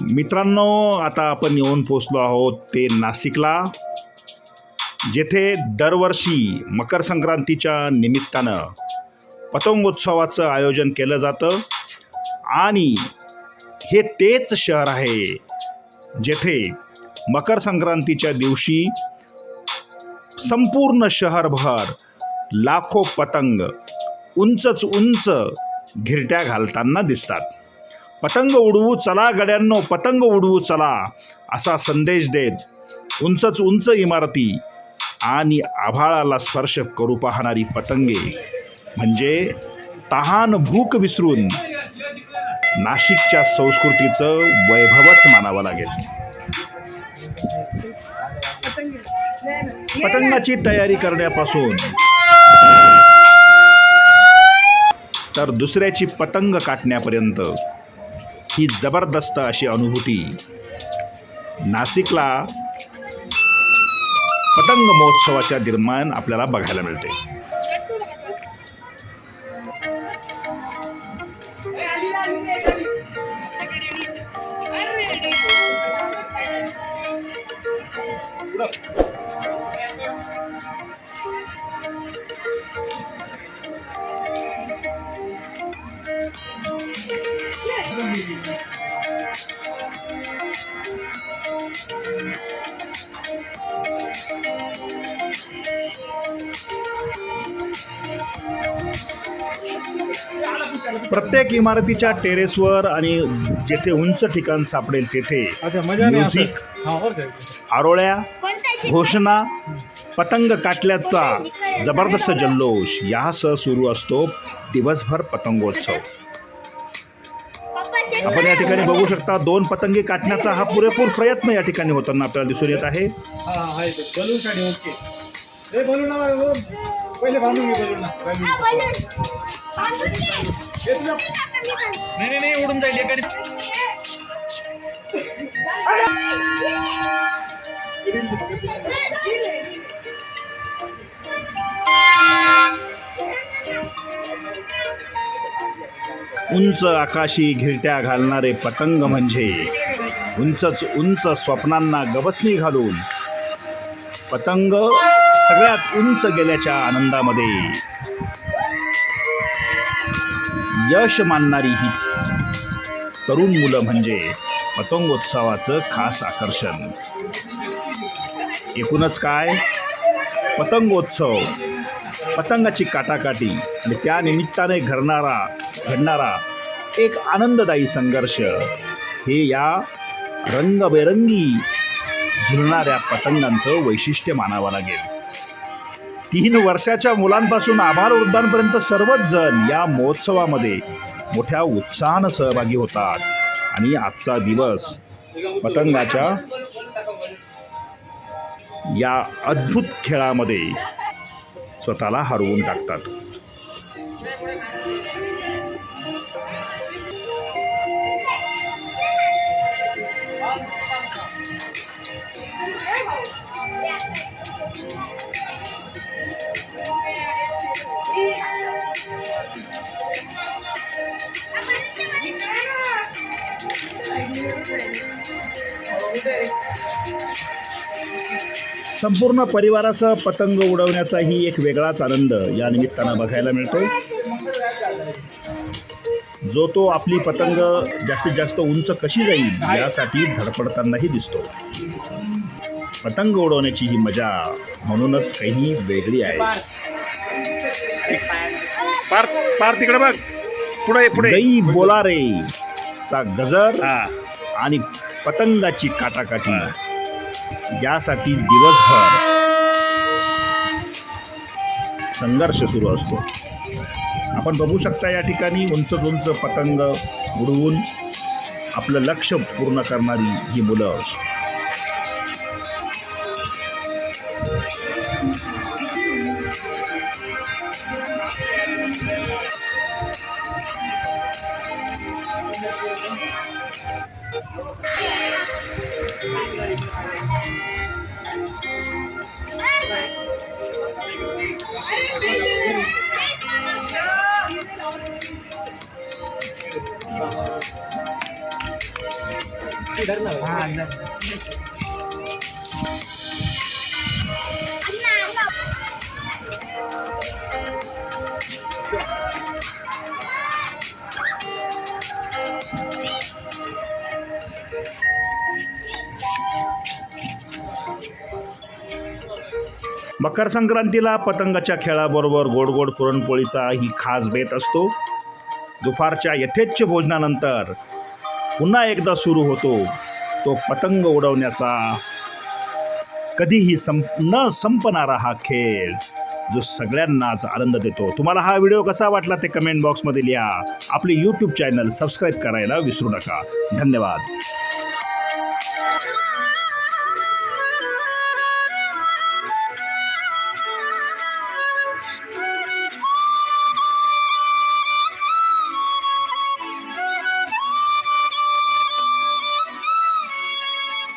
मित्रांनो आता आपण येऊन पोचलो आहोत ते नाशिकला जेथे दरवर्षी मकर संक्रांतीच्या निमित्तानं पतंगोत्सवाचं आयोजन केलं जातं. आणि हे तेच शहर आहे जेथे मकर संक्रांतीच्या दिवशी संपूर्ण शहरभर लाखो पतंग उंचच उंच घिरट्या घालताना दिसतात. पतंग उडवू चला गड्यांनो पतंग उडवू चला असा संदेश देत उंचच उंच इमारती आणि आभाळाला स्पर्श करू पाहणारी पतंगे म्हणजे तहान भूक विसरून नाशिकच्या संस्कृतीचं वैभवच मानावं लागेल. पतंगाची तयारी करण्यापासून तर दुसऱ्याची पतंग काटण्यापर्यंत ही जबरदस्त अशी अनुभूती. नाशिकला पतंग महोत्सवाच्या दरम्यान आपल्याला बघायला मिळते. प्रत्येक इमारतीच्या टेरेसवर आणि जेथे उंच ठिकाण सापडेल तेथे अच्छा मजा नाही असं. म्युझिक हा? आरोळ्या घोषणा पतंग काटल्याचा जबरदस्त जल्लोष यासह सुरू असतो दिवसभर पतंगोत्सव. आपण या ठिकाणी बघू शकता दोन पतंगे काटण्याचा हा पुरेपूर प्रयत्न या ठिकाणी होताना आपल्याला दिसून येत आहे. हा हा आहे उंच आकाशी घिरट्या घालणारे पतंग म्हणजे उंचच उंच स्वप्नांना गवसणी घालून पतंग सगळ्यात उंच गेल्याच्या आनंदामध्ये. यश मानणारी ही तरुण मुलं म्हणजे पतंगोत्सवाचं खास आकर्षण. एकूणच काय? पतंगोत्सव पतंगाची काटाकाटी आणि त्या निमित्ताने घडणारा घडणारा एक आनंददायी संघर्ष. हे या रंगबेरंगी झुलणाऱ्या पतंगांचं वैशिष्ट्य मानावं लागेल. तीन वर्षाच्या मुलांपासून आभार वृद्धांपर्यंत सर्वच जण या महोत्सवामध्ये मोठ्या उत्साहानं सहभागी होतात. आणि आजचा दिवस पतंगाच्या या अद्भुत खेळामध्ये स्वतःला हरवून टाकतात. संपूर्ण परिवारासह पतंग उडवण्याचाही एक वेगळाच आनंद या निमित्तानं बघायला मिळतो. जो तो आपली पतंग जास्तीत जास्त उंच कशी जाईल यासाठी धडपडतानाही दिसतो. पतंग उडवण्याची ही मजा म्हणूनच काही वेगळी आहे. पार पार तिकडे बघ. पुढे पुढे. गई बोलारे चा गजर आणि पतंगाची काटाकाटी यासाठी दिवसभर संघर्ष सुरू असतो. आपण बघू शकता या ठिकाणी उंच उंच पतंग उडवून आपलं लक्ष पूर्ण करणारी ही मुलं I'm not going to मकर संक्रांतीला पतंगाच्या खेळाबरोबर गोड गोड पुरणपोळीचा ही खास बेत असतो. दुपारच्या यथेच्छ भोजनानंतर पुन्हा एकदा सुरू होतो तो पतंग उडवण्याचा. कधीही संप न संपणारा हा खेळ जो सगळ्यांनाच आनंद देतो. तुम्हाला हा व्हिडिओ कसा वाटला ते कमेंट बॉक्समध्ये लिहा. आपले यूट्यूब चॅनल सबस्क्राईब करायला विसरू नका. धन्यवाद.